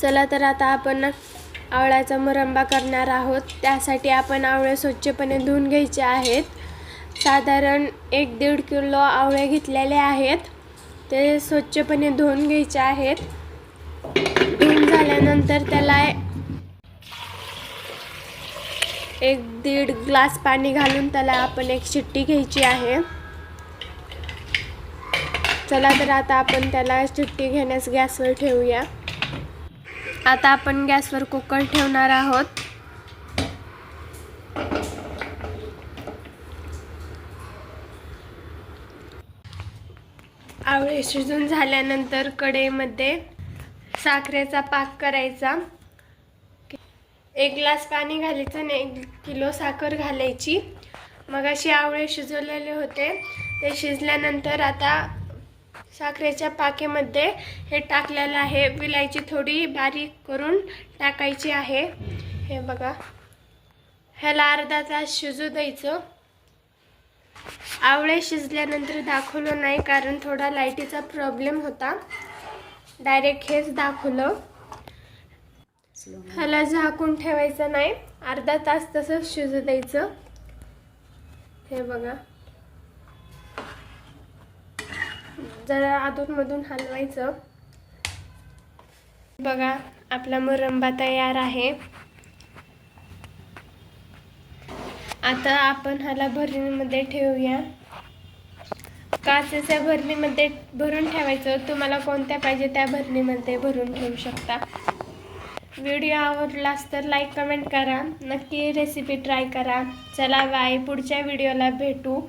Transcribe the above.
चला तर आता आपण आवळ्याचा मुरंबा करणार आहोत. त्यासाठी आपण आवळे स्वच्छपणे धुवून घ्यायचे आहेत. साधारण एक दीड किलो आवळे घेतलेले आहेत. ते स्वच्छपणे धुवून घ्यायचे आहेत. धुवून झाल्यानंतर त्याला एक दीड ग्लास पाणी घालून त्याला आपण एक शिट्टी घ्यायची आहे. चला तर आता आपण त्याला शिट्टी घेण्यास गॅसवर ठेवूया. आता आपण गॅसवर कुकर ठेवणार आहोत. आवळे शिजून झाल्यानंतर कढईमध्ये साखरेचा पाक करायचा. एक ग्लास पाणी घालायचं आणि एक किलो साखर घालायची. मग असे आवळे शिजवलेले होते. ते शिजल्यानंतर आता साखरेच्या पाकेमध्ये हे टाकलेलं आहे. विलायची थोडी बारीक करून टाकायची आहे. हे बघा. ह्याला अर्धा तास शिजू द्यायचं. आवळे शिजल्यानंतर दाखवलं नाही कारण थोडा लाईटीचा प्रॉब्लेम होता. डायरेक्ट हेच दाखवलं. ह्याला झाकून ठेवायचं नाही. अर्धा तास तसंच शिजू द्यायचं. हे बघा. जरा अधूनमधून हलवायचं. बघा आपला मुरंबा तयार आहे. आता आपण ह्याला भरणीमध्ये ठेवूया. काचेच्या भरणीमध्ये भरून ठेवायचं. तुम्हाला कोणत्या पाहिजे त्या भरणीमध्ये भरून ठेवू शकता. व्हिडिओ आवडलास तर लाईक कमेंट करा. नक्की रेसिपी ट्राय करा. चला बाय पुढच्या व्हिडिओला भेटू.